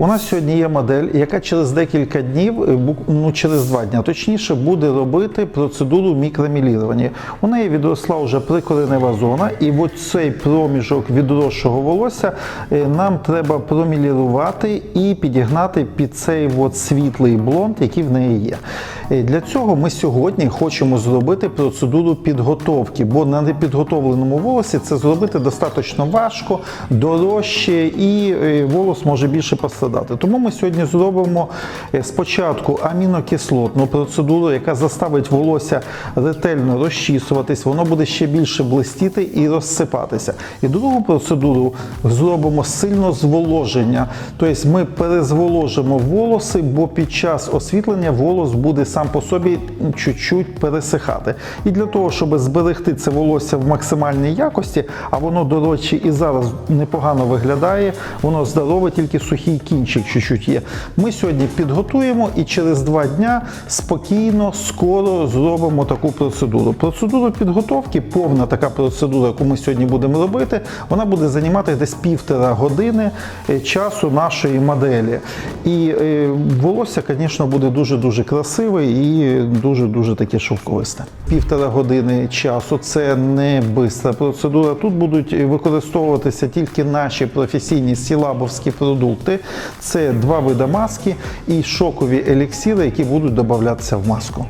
У нас сьогодні є модель, яка через декілька днів, е, ну через два дні, точніше, буде робити процедуру мікромілірування. У неї відросла вже прикоренева зона, і от цей проміжок відросшого волосся е, нам треба промілірувати і підігнати під цей от світлий блонд, який в неї є. Для цього ми сьогодні хочемо зробити процедуру підготовки, бо на непідготовленому волосі це зробити достатньо важко, дорожче і е, волос може більше пострадати. Тому ми сьогодні зробимо е, спочатку амінокислотну процедуру, яка заставить волосся ретельно розчісуватись, воно буде ще більше блистіти і розсипатися. І другу процедуру зробимо сильно зволоження. Тобто ми перезволожимо волоси, бо під час освітлення волос буде сам по собі чуть-чуть пересихати. І для того, щоб зберегти це волосся в максимальній якості, а воно, до речі, і зараз непогано виглядає, воно здорове, тільки сухий кінчик чуть-чуть є. Ми сьогодні підготуємо і через два дня спокійно, скоро зробимо таку процедуру. Процедуру підготовки, повна така процедура, яку ми сьогодні будемо робити, вона буде займати десь півтора години е, часу нашої моделі. І е, волосся, звісно, буде дуже-дуже красиве і дуже-дуже таке шовковисте. Півтора години часу це не бистра процедура. Тут будуть використовуватися тільки наші професійні сілабовські продукти. Це два види маски і шокові еліксіри, які будуть додаватися в маску.